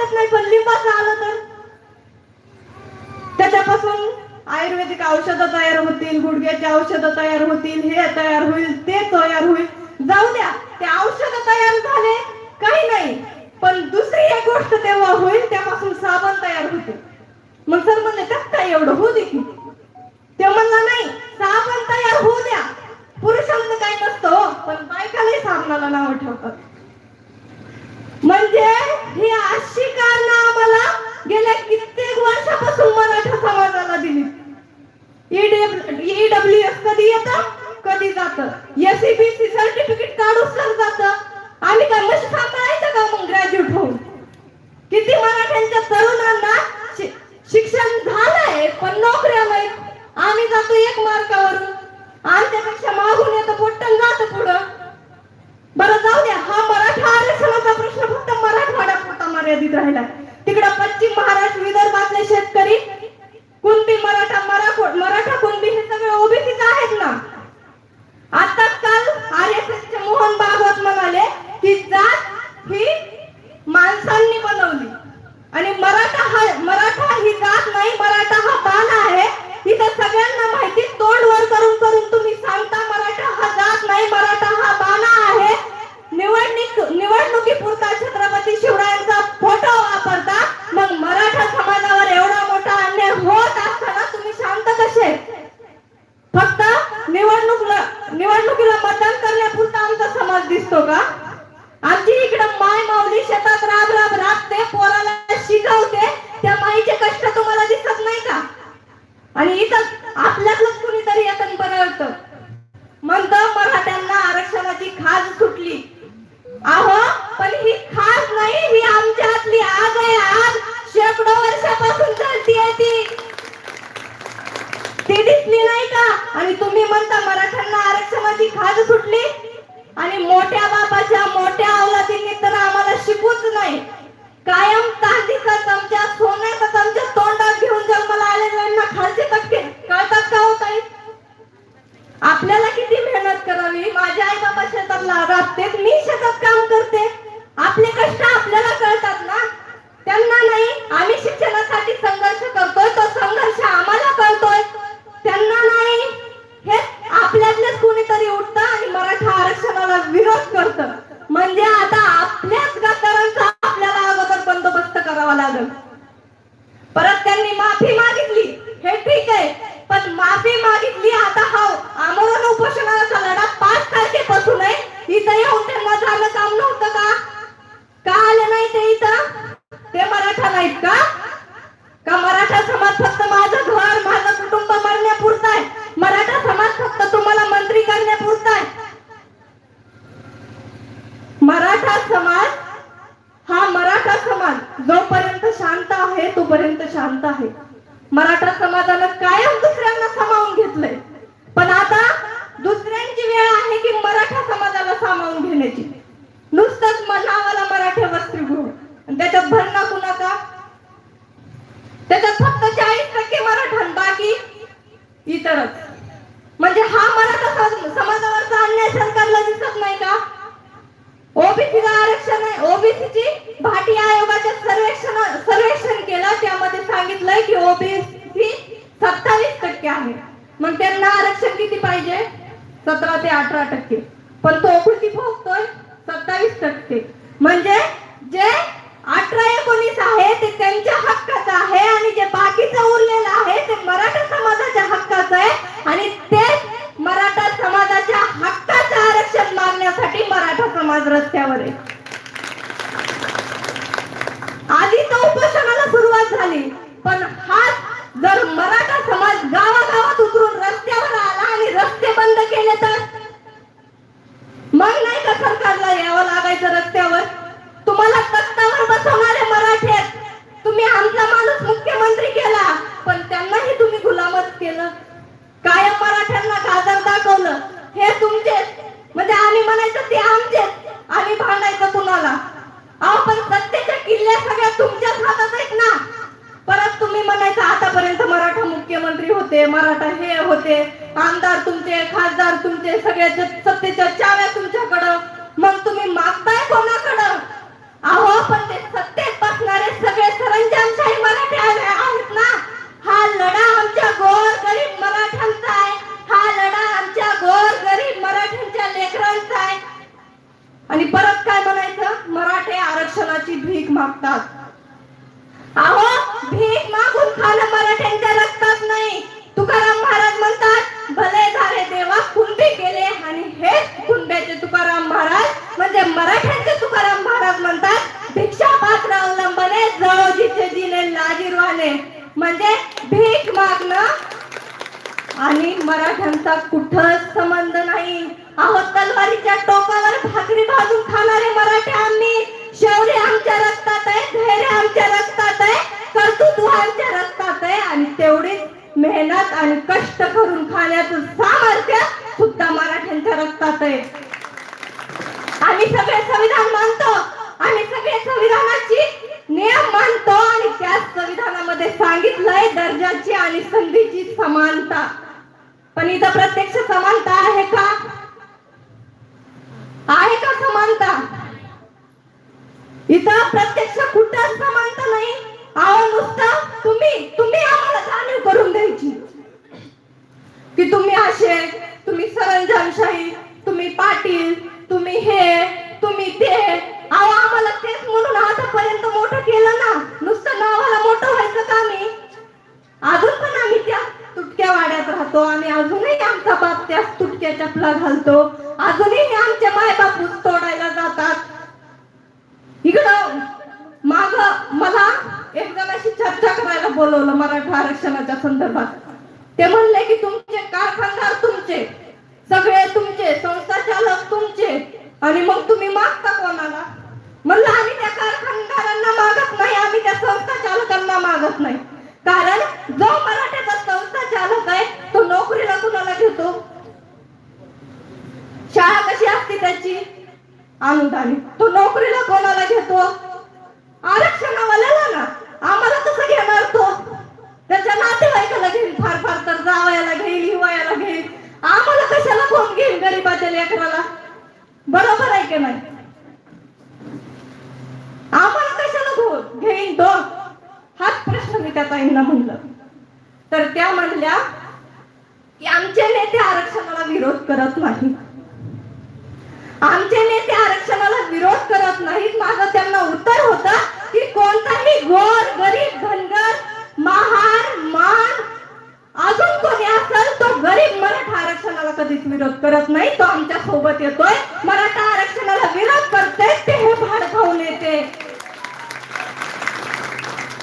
हरकत नाही पण लिंबाचं आलं तर? त्याच्यापासून आयुर्वेदिक औषधं तयार होतील गुडघ्याचे औषधं तयार होतील हे तयार होईल ते तयार होईल. जाऊ द्या ते औषध तयार झाले काही नाही पण दुसरी एक गोष्ट तेव्हा होईल त्यापासून साबण तयार होते. मग सर म्हणले कस काय एवढं? होऊ दे की. ते म्हणलं नाही साबण तयार होऊ द्या. पुरुषांचं काय नसतं हो, पण बायकालाही साबणाला नाव ठेवतात. म्हणजे ही अशी कारण आम्हाला गेल्या कित्येक वर्षापासून मराठा समाजाला दिली. ईडब्ल्यू एस कधी येत? कधी जात? एसीबीसी सर्टिफिकेट काढूच तर जात. आणि काय मशी सांभाळायचं का मग ग्रॅज्युएट होऊन? किती मराठ्यांच्या तरुणांना शिक्षण झालंय पण नोकऱ्या नाहीत आम्ही जातो एक मार्कावरून. आणि त्यापेक्षा मागून येतं पोट्टन जात पुढं. बरं जाऊ द्या. हा मराठा आरक्षणाचा प्रश्न आज रस्त्यावर आहे. आधी तर उपोषणाला सुरुवात झाली पण हाच जर मराठा समाज गावागावात उतरून रस्त्यावर आला आणि रस्ते बंद केले तर? मग नाही का सरकारला यावं लागायचं रस्त्यावर? तुम्हाला तख्तावर बसवणारे मराठे तुम्ही आमचा माणूस मुख्यमंत्री केला पण त्यांनाही तुम्ही गुलामच केलं. कायम मराठ्यांना गाजर दाखवलं. हे तुमचे म्हणजे आम्ही म्हणायचं ते आमचेच आम्ही भांडायचं कुणाला? अहो पण सत्तेच्या किल्ल्या सगळ्या तुमच्याच हातात आहेत ना? परत तुम्ही म्हणायचं आतापर्यंत मराठा मुख्यमंत्री होते मराठा हे होते आमदार तुमचे खासदार तुमचे सगळ्याच्या सत्तेच्या चाव्या तुमच्याकडं. मग तुम्ही मागताय कोणाकडं? अहो पण ते सत्तेत बसणारे सगळे सरंजामशाही मराठी आहेत ना? हा लढा आमच्या गोर गरीब मराठ्यांचा आहे. हा लढा आमच्या गोर गरीब मराठ्यांच्या लेकरांचा आहे. आणि परत काय म्हणायचं? मराठे आरक्षणाची भीक मागतात. अहो भीक मागून खाणं मराठ्यांच्या रक्तात नाही. तुकाराम महाराज म्हणतात भले झाले देवा कुंभे केले आणि हेच कुंभ्याचे तुकाराम महाराज. म्हणजे मराठ्यांचे तुकाराम महाराज म्हणतात भिक्षा पात्र अवलंबने जळोजीचे जिने लाजीरवाने. म्हणजे भीक मागणं आणि मराठ्यांचा कुठंच संबंध नाही. अहो तलवारीच्या टोकावर भाकरी भाजून खाणारे मराठे आम्ही. शौर्य आमच्या रक्तात आहे धैर्य आमच्या रक्तात आहे कर्तृत्व आमच्या रक्तात आहे. आणि तेवढीच मेहनत आणि कष्ट करून खाण्याचं सामर्थ्य सुद्धा मराठ्यांच्या रक्तात आहे. आम्ही सगळे संविधान मानतो. आम्ही सगळे संविधानाची नियम मानतो. आणि त्याच संविधानामध्ये सांगितलंय दर्जाची आणि संधीची समानता. पण इथं प्रत्यक्ष समानता आहे का? आहे का समानता? इथं प्रत्यक्ष कुठं समानता नाही. अहो नुसतं तुम्ही तुम्ही आम्हाला जाणीव करून द्यायची. की तुम्ही असे तुम्ही सरंजामशाही तुम्ही पाटील तुम्ही हे तुम्ही ते. अहो आम्हाला तेच म्हणून आतापर्यंत मोठं केलं ना. नुसतं नावाला मोठं व्हायचं का मी अजून पण आम्ही त्या तुटक्या वाड्यात राहतो. आणि अजूनही आमचा बाप त्या तुटक्या चपला घालतो. अजूनही मायबाप ऊस तोडायला जातात. इकडं माग मला एक जणाशी चर्चा करायला बोलवलं मराठा आरक्षणाच्या संदर्भात. ते म्हणले की तुमचे कारखानदार तुमचे सगळे तुमचे संस्था चालक तुमचे आणि मग तुम्ही मागता कोणाला? म्हणलं आम्ही त्या कारखानदारांना मागत नाही आम्ही त्या संस्था चालकांना मागत नाही. कारण जो मराठ्याचा संस्था चालक आहे तो नोकरीला कुणाला घेतो? शाळा कशी असते त्याची? अनुदानित तो नोकरीला कोणाला घेतो? आरक्षणावाल्याला ना आम्हाला कसं घेणार तो. त्याच्या नातेवाईकाला घेईल फार फार तर जावयाला घेईल हिवायाला घेईल. आम्हाला कशाला कोण घेईल गरीबाच्या लेकराला? बरोबर आहे की नाही? आम्हाला कशाला घो- घेईन तो? हाच प्रश्न मी त्या ताईंना म्हणलं. तर त्या म्हणल्या की आमचे नेते आरक्षणाला विरोध करत नाही आमचे नेते आरक्षणाला विरोध करत नाहीत. माझं त्यांना उत्तर होतं की कोणताही गोर गरीब धनगर महार मान अजून कोणी असेल तो गरीब मराठा आरक्षणाला कधीच विरोध करत नाही. तो आमच्यासोबत येतोय मराठा आरक्षणाला विरोध करते ते हे भाड खाऊन येते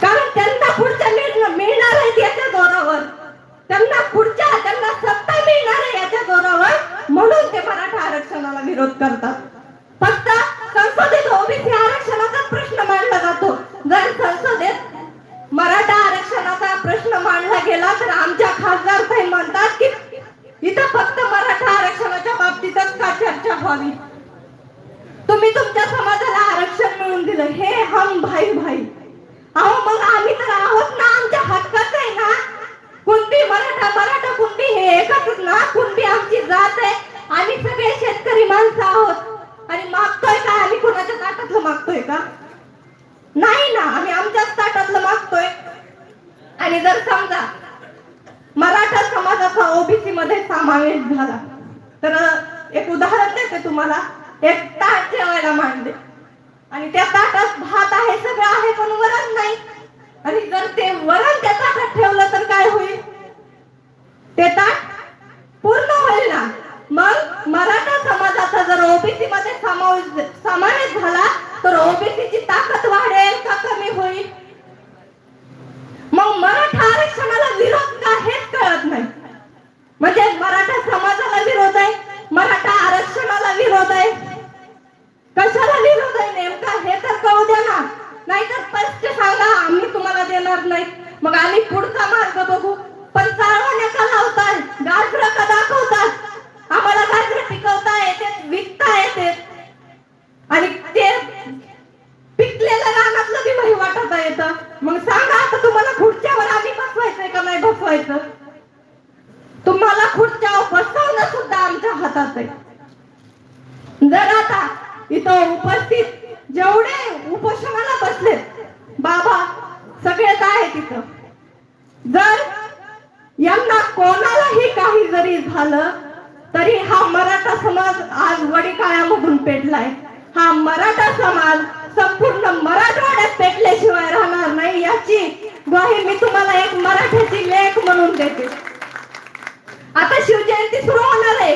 कारण त्यांना पुढच्या मिळणं मिळणार आहेत याच्या जोरावर त्यांना पुढच्या त्यांना सत्ता मिळणार आहे याच्या जोरावर म्हणून ते मराठा आरक्षणाला विरोध करतात फक्त संसदेत ओबीसी आरक्षणाचा प्रश्न मांडला जातो जर संसदेत मराठा आरक्षणाचा प्रश्न मांडला गेला तर आमच्या खासदार साहेब म्हणतात की इथं फक्त मराठा आरक्षणाच्या बाबतीतच का चर्चा व्हावी तुम्ही तुमच्या समाजाला आरक्षण मिळवून दिलं हे हम भाई भाई। अहो मग आम्ही तर आहोत ना आमच्या हक्काच आहे ना? कुणबी मराठा मराठा कुणबी हे एकच ना? कुणबी आमची जात आहे. आम्ही सगळे शेतकरी माणसं आहोत. आणि मागतोय का? आम्ही कुणाच्या ताटातलं मागतोय का? नाही ना आम्ही आमच्याच ताटातलं मागतोय. आणि जर समजा मराठा समाजाचा ओबीसी मध्ये समावेश झाला तर एक उदाहरण देते तुम्हाला. एक ताट जेवायला मांडले आणि त्या ताटात भात आहे सगळं आहे पण वरण नाही आणि जर ते वरण त्या ताटात ठेवलं तर काय होईल ते ताट पूर्ण होईल ना मग मराठा समाजाचा जर ओबीसी मध्ये समावेश समावेश झाला तर ओबीसीची ताकद वाढेल का कमी होईल मग मराठा आरक्षणाला विरोध का हेच कळत नाही म्हणजे मराठा समाजाला विरोध आहे मराठा आरक्षणाला विरोध आहे कशाला विरोध आहे नेमका हे तर कळू द्या ना नाहीतर स्पष्ट सांगा आम्ही तुम्हाला देणार नाही मग आम्ही पुढचा मार्ग बघू पण चाळवण्या का लावताय गाजर का दाखवतात हातात आहे जर आता इथं उपस्थित जेवढे उपोषणाला बसलेत बाबा सगळेच आहेत इथं जर यंदा कोणालाही काही जरी झालं तरी हा मराठा समाज आज वडिकाळ्यामधून पेटलाय. हा मराठा समाज संपूर्ण मराठवाड्यात पेटल्याशिवाय राहणार नाही याची ग्वाही मी तुम्हाला एक मराठ्याची लेख म्हणून देते. आता शिवजयंती सुरू होणार आहे.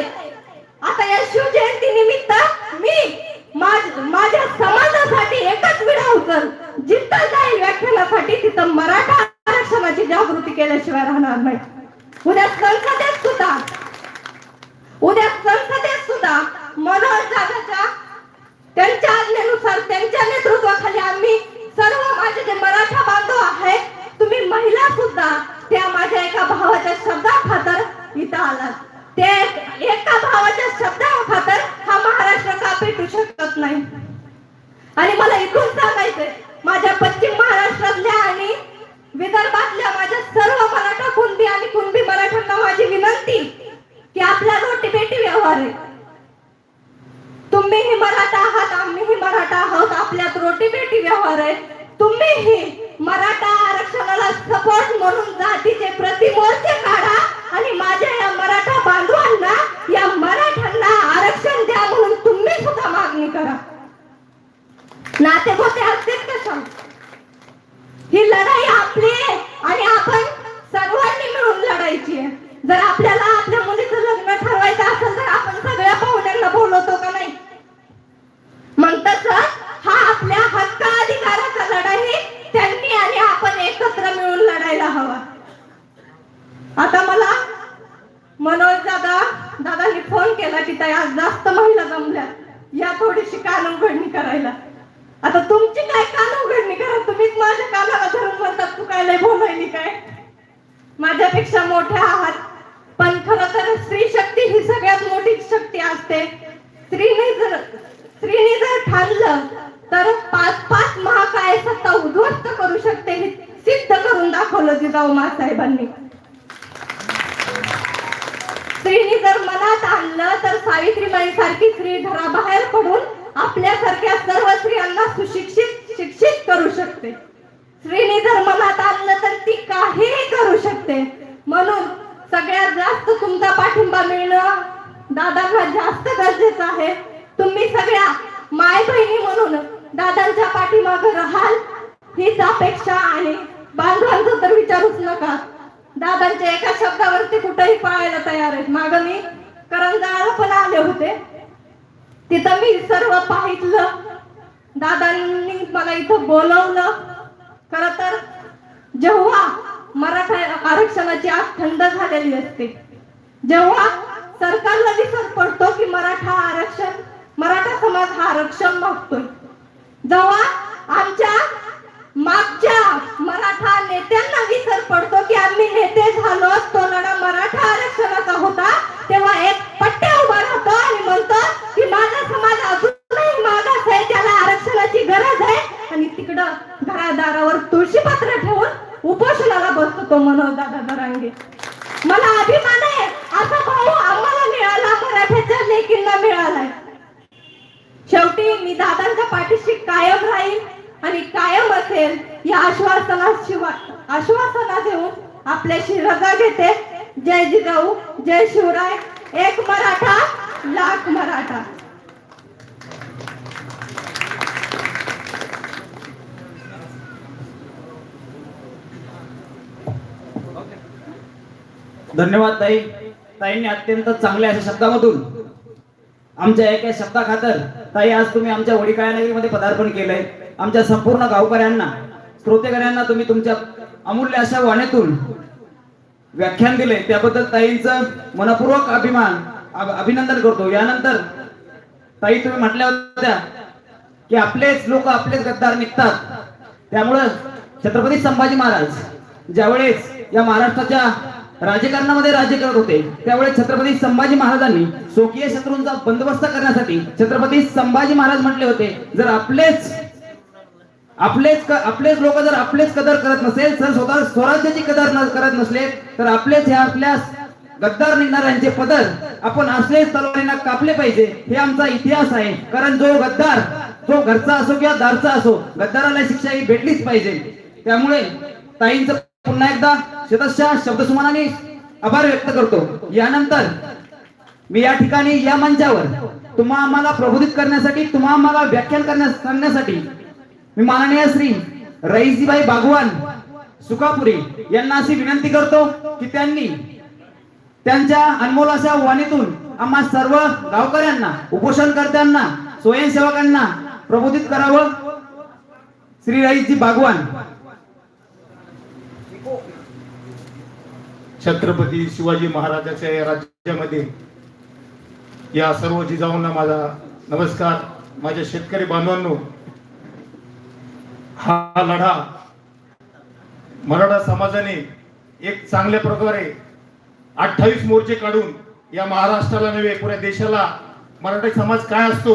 आता या शिवजयंती निमित्त मी माझ्या समाजासाठी एकच विडा उचल. जिथं जाईल व्याख्यानासाठी तिथं मराठा आरक्षणाची जागृती केल्याशिवाय राहणार नाही. उद्या संसदेत सुद्धा उद्या संसदेत सुद्धा मनोहर जाधवच्या त्यांच्या आज्ञेनुसार त्यांच्या नेतृत्वाखाली आम्ही सर्व माझे जे मराठा बांधव आहेत तुम्ही महिला सुद्धा त्या माझ्या एका भावाच्या शब्दा खातर इथं आलात. ते एका भावाच्या शब्दा खातर हा महाराष्ट्र का पेटू शकत नाही? आणि मला इथून सांगायचंय माझ्या पश्चिम महाराष्ट्रातल्या आणि विदर्भातल्या माझ्या सर्व मराठा कुणबी आणि कुणबी मराठ्यांना माझी विनंती की आपला रोटी बेटी व्यवहार आहे तुम्हीही मराठा आहात आम्हीही मराठा आहोत आपल्यात रोटी बेटी व्यवहार आहे तुम्हीही मराठा आरक्षणाला सपोर्ट म्हणून जातीचे प्रतिमोर्चे काढा आणि माझ्या या मराठा बांधवांना या मराठ्यांना आरक्षण द्या म्हणून तुम्ही सुद्धा मागणी करा. नाते गोते असतील कसं ही लढाई आपली आहे आणि आपण सर्वांनी मिळून लढायची आहे. जर आपल्याला आपल्या मुलीचं लग्न ठरवायचं असेल तर आपण सगळ्या पाहुण्यांना बोलवतो का नाही मग तसं हा आपल्या हक्क अधिकाराचा लढाई त्यांनी आणि आपण एकत्र मिळून लढायला हवा आता मला मनोज दादा दादांनी फोन केला की ताई आज जास्त महिला जमल्या या थोडीशी कान उघडणी करायला आता तुमची काय कान उघडणी करा तुम्हीच माझ्या कानाला धरून म्हणतात तू काय लय बोलायली काय माझ्यापेक्षा मोठ्या आहात पण खर तर स्त्री शक्ती ही सगळ्यात मोठी शक्ती असते स्त्रीने जर स्त्रीने जर ठाणलं तर पाच पाच महाकाय सत्ता उद्ध्वस्त करू शकते हे सिद्ध करून दाखवलं जिजाऊ साहेबांनी स्त्रीने जर मनात आणलं तर सावित्रीबाई सारखी स्त्री घराबाहेर पडून आपल्यासारख्या सर्व स्त्रियांना सुशिक्षित शिक्षित करू शकते. स्त्रीने जर मनात आणलं तर ती काहीही करू शकते. म्हणून सगळ्यात जास्त तुमचा पाठिंबा मिळणं दादांना जास्त गरजेचं आहे. तुम्ही सगळ्या माय बहिणी म्हणून दादांच्या पाठीमागे राहाल हीच अपेक्षा आणि बांधवांचं तर विचारूच नका. दादांच्या एका शब्दावरती कुठेही पळायला तयार आहेत. माग मी करंजाळा पण आले होते. तिथं मी सर्व पाहितलं दादांनी मला इथं बोलवलं. खर तर जेव्हा मराठा आरक्षणाची आग थंड झालेली असते जेव्हा सरकारला विसर पडतो की मराठा आरक्षण मराठा समाज हा आरक्षण मागतोय जेव्हा आमच्या मागच्या मराठा नेत्यांना विसर पडतो की आम्ही नेते झालो तो लढा मराठा आरक्षणाचा होता तेव्हा एक पट्ट्या उभा राहतो आणि म्हणतो की माझा समाज अजूनही मागास आहे त्याला आरक्षणाची गरज आहे. आणि तिकडं घरादारावर तुळशीपत्र ठेवून उपोषणाला बसतो तो मनोज दादा दरांगे. मला अभिमान आहे असा भाऊ आम्हाला मिळाला मराठ्याच्या लेकींना मिळालाय शेवटी मी दादांच्या पाठीशी कायम राहील आणि कायम असेल या आश्वासनाशिवाय आश्वासना देऊन आपल्याशी रजा घेते. जय जिजाऊ जय शिवराय. एक मराठा लाख मराठा. धन्यवाद ताई. ताईंनी अत्यंत चांगल्या अशा शब्दामधून आमच्या एका शब्दा खातर ताई आज तुम्ही आमच्या वडिकाळा नगरीमध्ये पदार्पण केलंय. आमच्या संपूर्ण गावकऱ्यांना श्रोतेकऱ्यांना तुम्ही तुमच्या अमूल्य अशा वाणीतून व्याख्यान दिले त्याबद्दल ताईंचं मनपूर्वक अभिमान अभिनंदन करतो. यानंतर ताई तुम्ही म्हटल्या होत्या की आपलेच लोक आपलेच गद्दार निघतात. त्यामुळं छत्रपती संभाजी महाराज ज्यावेळेस या महाराष्ट्राच्या राजकारणामध्ये राज्य करत होते. त्यामुळे छत्रपती संभाजी महाराजांनी स्वकीय शत्रूंचा बंदोबस्त करण्यासाठी छत्रपती संभाजी महाराज म्हटले होते जर आपलेच आपलेच आपलेच लोक जर आपलेच कदर करत नसेल तर स्वतः स्वराज्याची कदर करत नसले तर आपलेच हे आपल्या गद्दार निघणाऱ्यांचे पदर आपण असलेच तलवारींना कापले पाहिजे हे आमचा इतिहास आहे. कारण जो गद्दार जो घरचा असो किंवा दारचा असो गद्दाराला शिक्षा ही भेटलीच पाहिजे. त्यामुळे ताईंचं पुन्हा एकदा शतशः शब्दसुमानाने आभार व्यक्त करतो. यानंतर मी या ठिकाणी या मंचावर तुम्हा आम्हाला प्रबोधित करण्यासाठी तुम्हा आम्हाला व्याख्यान करण्यास सांगण्यासाठी मी माननीय श्री रईजीबाई बागवान सुकापुरी यांना अशी विनंती करतो की त्यांनी त्यांच्या अनमोल अशा वाणीतून आम्हा सर्व गावकऱ्यांना उपोषणकर्त्यांना स्वयंसेवकांना प्रबोधित करावं. श्री रईसजी बागवान छत्रपती शिवाजी महाराजाच्या या राज्यामध्ये या सर्व जिजाऊंना माझा नमस्कार. माझ्या शेतकरी बांधवांनो हा लढा मराठा समाजाने एक चांगल्या प्रकारे अठ्ठावीस मोर्चे काढून या महाराष्ट्राला नव्हे पुऱ्या देशाला मराठी समाज काय असतो